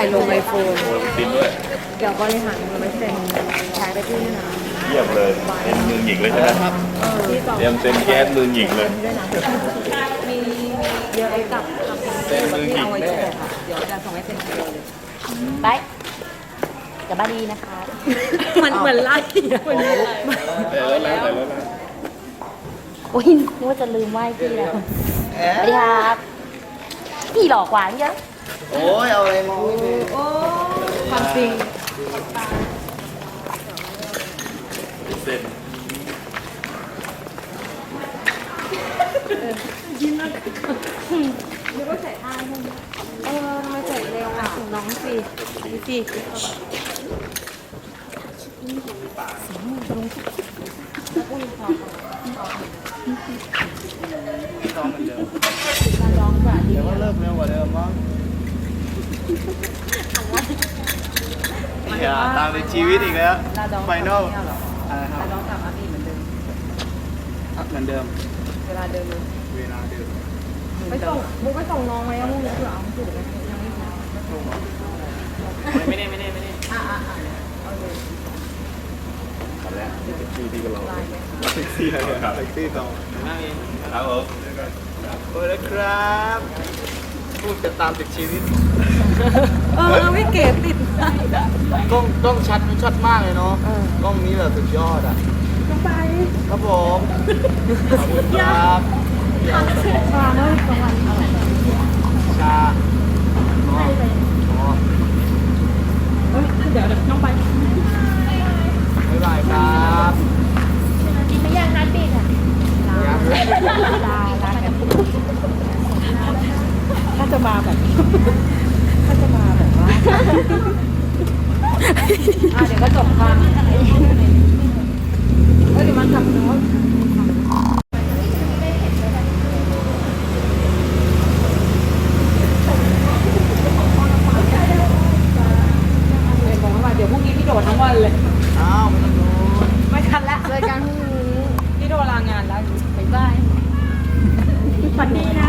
ถ่ายลงไอโฟนโอ้ยตินด้วย เดี๋ยวบริหารมันไม่เซ็นใช้ได้ที่นี่นะเยี่ยมเลยเป็นมือหญิงเลยใช่ไหมครับที่สองเตรียมเซ็นแก๊สมือหญิงเลยด้วยนะมีเยอะไอ้กับทำเป็นมือหญิงเอาไว้แน่แจกอะเดี๋ยวจะส่งให้เซ็นเลยไปกลับบ้านดีนะคะ มันเหมือนไล่เหมือนไล่แต่แล้วแล้วแต่แล้วแล้วโอ้ยนึกว่าจะลืมไหว้พี่แล้วสวัสดีครับพี่หล่อกว่าพี่เยอะ โอ้ยเอาอะไรมองไม่เห็นโอ้ความจริงเซ็นนึกว่าใส่ท่าใช่ไห้เออทำไมใส่เร็วอะถึงน้องสิดูสิมาร้องกว่าดีเดี๋ยวก็เลิกเร็วกว่าเดิมมั้ง อย่าตามในชีวิตอีกแล้วลาดองไฟนอลเนี่ยเหรออะไรครัลาบดองกับอาบีเหมือนเดิมเหมือนเดิม เวลาเดิมเลยเวลาเดิมไปส่งบุ๊กไปส่งน้องไหมอะลูกเผื่อเอาถูกไหมยังไม่ถูกไม่ได้ไม่ได้ไม่ได้อะอะอะเอาเลยทำแล้วแท็กซี่ที่ก็รอลายไหมแท็กซี่อะไรครับแท็กซี่ต่อนั่งเองครับผมโอ้ยแล้วครับ พูดจะตามติดชีวิต เออไม่เก๋ติดกล้องกล้องชัดมันชัดมากเลยเนาะเออกล้องนี้แบบสุดยอดอะน้องไปครับผม ขอบคุณครับชาเนอะกลางวันอร่อ เดี๋ยวก็จบค่ะมเออเดี๋ยวมันขับโน้ตเดี๋ยบอกว่าเดี๋ยวพรุ่งนี้พี่โดดทั้งวันเลย อ้าวไม่ต้อไม่ทันละเจอกันพี่โดดลางานแล้วบ๊ายบายฝันดี